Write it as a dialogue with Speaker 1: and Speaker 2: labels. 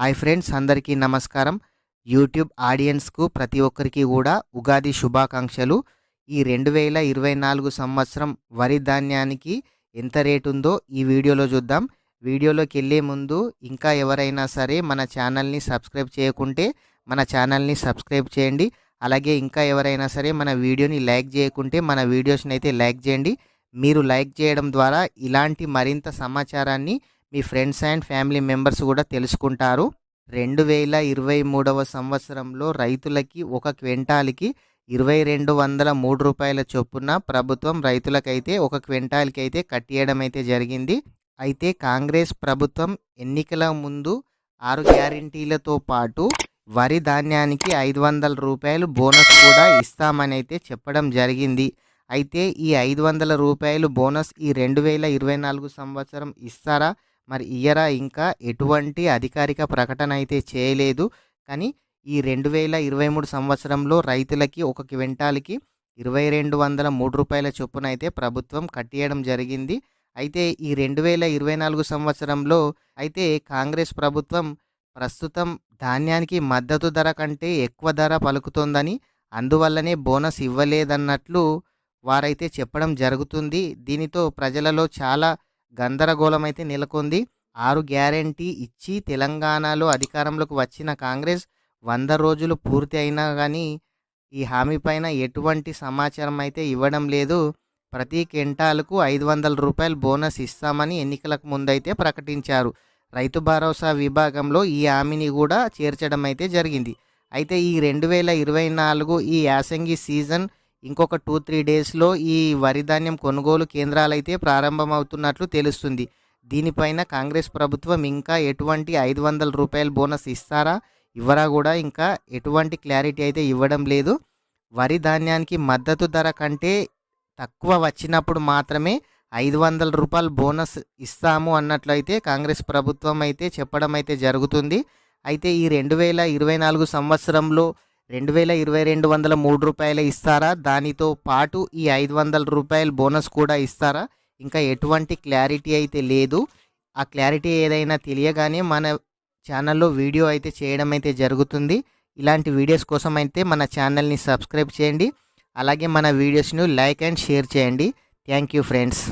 Speaker 1: Hi friends అందరికీ నమస్కారం. YouTube ఆడియన్స్కు ప్రతి ఒక్కరికి కూడా ఉగాది శుభాకాంక్షలు. ఈ రెండు వేల ఇరవై నాలుగు సంవత్సరం వరి ధాన్యానికి ఎంత రేటు ఉందో ఈ వీడియోలో చూద్దాం. వీడియోలోకి వెళ్ళే ముందు ఇంకా ఎవరైనా సరే మన ఛానల్ని సబ్స్క్రైబ్ చేయకుంటే మన ఛానల్ని సబ్స్క్రైబ్ చేయండి. అలాగే ఇంకా ఎవరైనా సరే మన వీడియోని లైక్ చేయకుంటే మన వీడియోస్ని అయితే లైక్ చేయండి. మీరు లైక్ చేయడం ద్వారా ఇలాంటి మరింత సమాచారాన్ని మీ ఫ్రెండ్స్ అండ్ ఫ్యామిలీ మెంబర్స్ కూడా తెలుసుకుంటారు. రెండు వేల ఇరవై మూడవ సంవత్సరంలో రైతులకి ఒక క్వింటాల్కి ఇరవై రెండు వందల మూడు రూపాయల చొప్పున ప్రభుత్వం రైతులకైతే ఒక క్వింటాల్కి అయితే కట్టియడం అయితే జరిగింది. అయితే కాంగ్రెస్ ప్రభుత్వం ఎన్నికల ముందు ఆరు గ్యారంటీలతో పాటు వరి ధాన్యానికి ఐదు వందల రూపాయలు బోనస్ కూడా ఇస్తామని అయితే చెప్పడం జరిగింది. అయితే ఈ ఐదు వందల రూపాయలు బోనస్ ఈ రెండు వేల ఇరవై నాలుగు సంవత్సరం ఇస్తారా? మరి ఇయరా ఇంకా? ఎటువంటి అధికారిక ప్రకటన అయితే చేయలేదు. కానీ ఈ రెండు వేల ఇరవై మూడు సంవత్సరంలో రైతులకి ఒక క్వింటాల్కి ఇరవై రెండు వందల మూడు రూపాయల చొప్పున అయితే ప్రభుత్వం కట్టియడం జరిగింది. అయితే ఈ రెండు వేల ఇరవై నాలుగు సంవత్సరంలో అయితే కాంగ్రెస్ ప్రభుత్వం ప్రస్తుతం ధాన్యానికి మద్దతు ధర కంటే ఎక్కువ ధర పలుకుతోందని అందువల్లనే బోనస్ ఇవ్వలేదన్నట్లు వారైతే చెప్పడం జరుగుతుంది. దీనితో ప్రజలలో చాలా గందరగోళమైతే నెలకొంది. ఆరు గ్యారంటీ ఇచ్చి తెలంగాణలో అధికారంలోకి వచ్చిన కాంగ్రెస్ వంద రోజులు పూర్తి అయినా కానీ ఈ హామీ పైన ఎటువంటి సమాచారం అయితే ఇవ్వడం లేదు. ప్రతి కెంటాలకు ఐదు వందల రూపాయలు బోనస్ ఇస్తామని ఎన్నికలకు ముందైతే ప్రకటించారు. రైతు భరోసా విభాగంలో ఈ హామీని కూడా చేర్చడం అయితే జరిగింది. అయితే ఈ రెండు వేల ఇరవై నాలుగు ఈ యాసంగి సీజన్ ఇంకొక టూ త్రీ డేస్లో ఈ వరి ధాన్యం కొనుగోలు కేంద్రాలు అయితే ప్రారంభమవుతున్నట్లు తెలుస్తుంది. దీనిపైన కాంగ్రెస్ ప్రభుత్వం ఇంకా ఎటువంటి ఐదు వందల రూపాయల బోనస్ ఇస్తారా? ఇవ్వరా కూడా ఇంకా ఎటువంటి క్లారిటీ అయితే ఇవ్వడం లేదు. వరి ధాన్యానికి మద్దతు ధర కంటే తక్కువ వచ్చినప్పుడు మాత్రమే ఐదు వందల రూపాయలు బోనస్ ఇస్తాము అన్నట్లయితే కాంగ్రెస్ ప్రభుత్వం అయితే చెప్పడం అయితే జరుగుతుంది. అయితే ఈ రెండు వేల ఇరవై నాలుగు సంవత్సరంలో రెండు వేల ఇరవై రెండు వందల మూడు రూపాయలు ఇస్తారా? దానితో పాటు ఈ ఐదు వందల రూపాయల బోనస్ కూడా ఇస్తారా? ఇంకా ఎటువంటి క్లారిటీ అయితే లేదు. ఆ క్లారిటీ ఏదైనా తెలియగానే మన ఛానల్లో వీడియో అయితే చేయడం అయితే జరుగుతుంది. ఇలాంటి వీడియోస్ కోసం అయితే మన ఛానల్ని సబ్స్క్రైబ్ చేయండి. అలాగే మన వీడియోస్ను లైక్ అండ్ షేర్ చేయండి. Thank you friends.